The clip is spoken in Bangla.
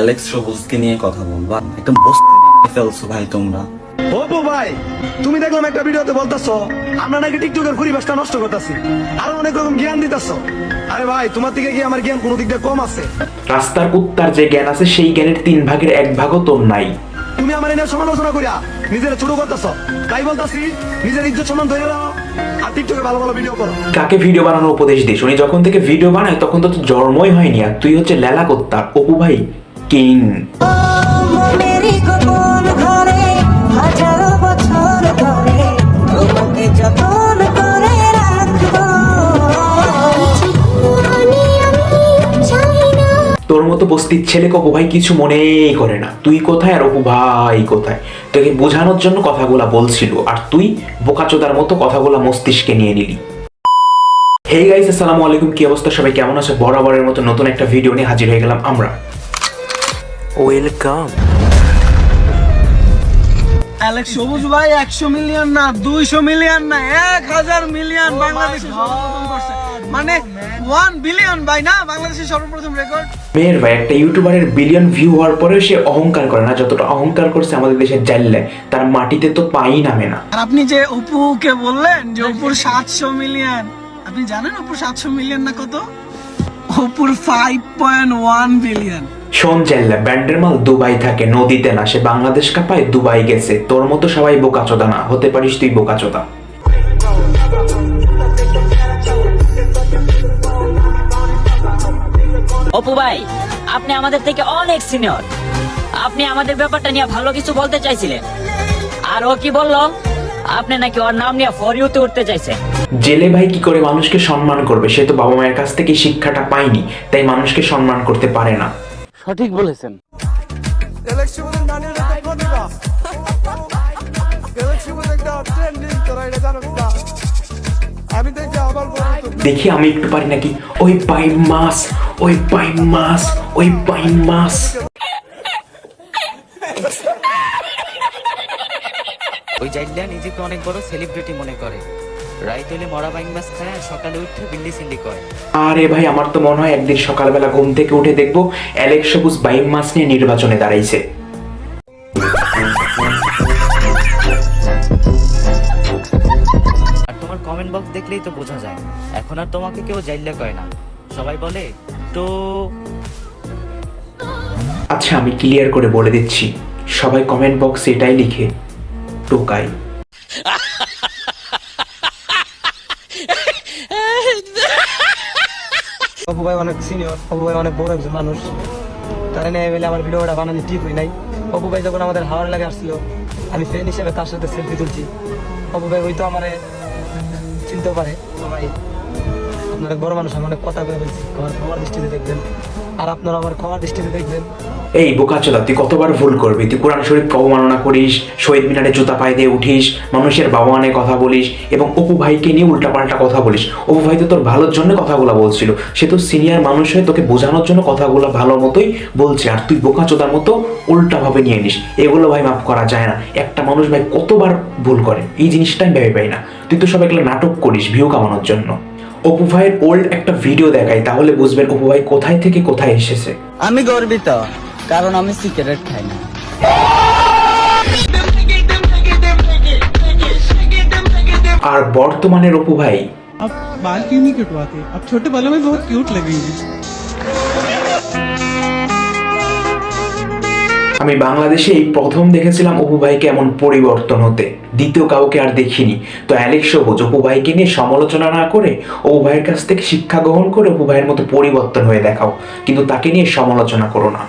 অ্যালেক্স সবুজকে নিয়ে কথা বলবা। একদম বস্তু ফেলছো ভাই তোমরা। অপু ভাই তুমি দেখলাম একটা ভিডিওতে বলতেছো আমরা নাকি টিকটকের পরিবেশটা নষ্ট করতেছি আরও অনেক রকম জ্ঞান দিতেছো। আরে ভাই তোমার থেকে কি আমার জ্ঞান কোনো দিক দিয়ে কম আছে? রাস্তার কুত্তার যে জ্ঞান আছে সেই জ্ঞানের তিন ভাগের এক ভাগও তোর নাই। তুমি আমার এনে সমালোচনা করিয়া নিজের ছোট করতেছো। তাই বলতাছি নিজের ইজ্জত সম্মান ধরে নাও আর টিকটকে ভালো ভালো ভিডিও করো। কাকে ভিডিও বানানোর উপদেশ দিস? উনি যখন থেকে ভিডিও বানায় তখন তো জন্মই হয়নি। আর তুই হচ্ছে লেলা কুত্তা। অপু ভাই কিং তোর মতো বস্তির ছেলেকে অপু ভাই কিছু মনেই করে না। তুই কোথায় আর অপু ভাই কোথায়? তোকে বোঝানোর জন্য কথাগুলা বলছিল, আর তুই বোকাচোদার মতো কথাগুলা মস্তিষ্কে নিয়ে নিলি। হে গাইস আসসালামু আলাইকুম, কি অবস্থা? সবাই কেমন আছে? বরাবরের মতো নতুন একটা ভিডিও নিয়ে হাজির হয়ে গেলাম আমরা। ওয়েলকাম অ্যালেক্স সবুজ ভাই একশো মিলিয়ন না দুইশো মিলিয়ন না এক হাজার মিলিয়ন বাংলাদেশে সর্বপ্রথম করছে। মানে ওয়ান বিলিয়ন ভাই না বাংলাদেশের সর্বপ্রথম রেকর্ড মেয়ের ভাই একটা ইউটিউবারের বিলিয়ন ভিউ হওয়ার পরে সে অহংকার করে না যতটা অহংকার করছে আমাদের দেশের জাল্লায় তার মাটিতে তো পাই নামে না। আর আপনি যে অপুকে বললেন যে অপুর সাতশো মিলিয়ন আপনি জানেন অপুর সাতশো মিলিয়ন না কত? অপুর ফাইভ পয়েন্ট ওয়ান বিলিয়ন শোন জাল্লা ব্যান্ডের মাল দুবাই থাকে নদীতে না সে বাংলাদেশ কাপায় দুবাই গেছে। তোর মতো সবাই বোকাচোদা না হতে পারিস তুই বোকাচোদা অপু ভাই আপনি আমাদের থেকে অনেক সিনিয়র। আপনি আমাদের ব্যাপারটা নিয়ে ভালো কিছু বলতে চাইছিলেন। আর ও কি বলল? আপনি নাকি ওর নাম নিয়ে ফর ইউতে উঠতে চাইছে জেলে ভাই কি করে মানুষকে সম্মান করবে? সে তো বাবা মায়ের কাছ থেকে শিক্ষাটা পায়নি তাই মানুষকে সম্মান করতে পারে না। দেখি আমি একটু পারি নাকি? ওই পাই মাস ওই পাই মাস ওই পাই মাস ওই জাইল্লা নিজেকে অনেক বড় সেলিব্রিটি মনে করে। রাইত হইলে মরা বাইং মাছ খায় আর সকালে উঠে বিল্লি সিল্লি করে আরে ভাই আমার তো মনে হয় একদিন সকালবেলা ঘুম থেকে উঠে দেখব অ্যালেক্স সবুজ বাইম মাস নিয়ে নির্বাচনে দাঁড়াইছে। আর তোমার কমেন্ট বক্স দেখলেই তো বোঝা যায়। এখন আর তোমাকে কেউ জাইল্লা কয় না। সবাই বলে তো আচ্ছা আমি ক্লিয়ার করে বলে দিচ্ছি। সবাই কমেন্ট বক্সে এটাই লিখে টোকাই। অপু ভাই অনেক সিনিয়র অপু ভাই অনেক বড় একজন মানুষ। তারা নিয়ে বলে আমার ভিডিওটা বানানো ঠিক হয় নাই। অপু ভাই যখন আমাদের হাওয়ার লাগে আসছিল, আমি ফ্রেন্ড হিসেবে তার সাথে সেলফি তুলছি। অপু ভাই হয়তো আমার চিনতে পারে। ভাই, আপনার বড় মানুষ, আমি অনেক কথা বলে বলছি আমার ক্ষমার দৃষ্টিতে দেখবেন। আর আপনারা আমার ক্ষমার দৃষ্টিতে দেখবেন। এই বোকাচোদা তুই কতবার ভুল করবি? তুই কোরআন শরীফ অবমাননা করিস, শহীদ মিনারে জুতা পায়ে দিয়ে উঠিস, মানুষের বাবা আনে কথা বলিস, এবং অপু ভাইকে নিয়ে উল্টাপাল্টা কথা বলিস। অপু ভাই তো তোর ভালোর জন্য কথাগুলো বলছিল। সে তো সিনিয়র মানুষ হয়ে তোকে বোঝানোর জন্য কথাগুলো ভালো মতোই বলছে, আর তুই বোকাচোদার মতো উল্টাভাবে নিয়ে নিস। এগুলো ভাই মাফ করা যায় না। একটা মানুষ ভাই কতবার ভুল করে, এই জিনিসটা আমি ভেবে পাই না। তুই তো সব এগুলো নাটক করিস ভিউ কামানোর জন্য। অপু ভাইয়ের ওল্ড একটা ভিডিও দেখাই, তাহলে বুঝবেন অপু ভাই কোথায় থেকে কোথায় এসেছে। আমি গর্বিত। কারণ আমি সিগারেট খাই না আর বর্তমানের অপু ভাই अब बाल क्यों नहीं कटवाते अब छोटे बालों में बहुत क्यूट लगेंगे আমি বাংলাদেশে এই প্রথম দেখেছিলাম অপু ভাইকে এমন পরিবর্তন হতে দ্বিতীয় কাউকে আর দেখিনি তো অ্যালেক্স সবুজ অপু ভাইকে নিয়ে সমালোচনা না করে অপু ভাইয়ের কাছ থেকে শিক্ষা গ্রহণ করে অপু ভাইয়ের মতো পরিবর্তন হয়ে দেখাও কিন্তু তাকে নিয়ে সমালোচনা করো না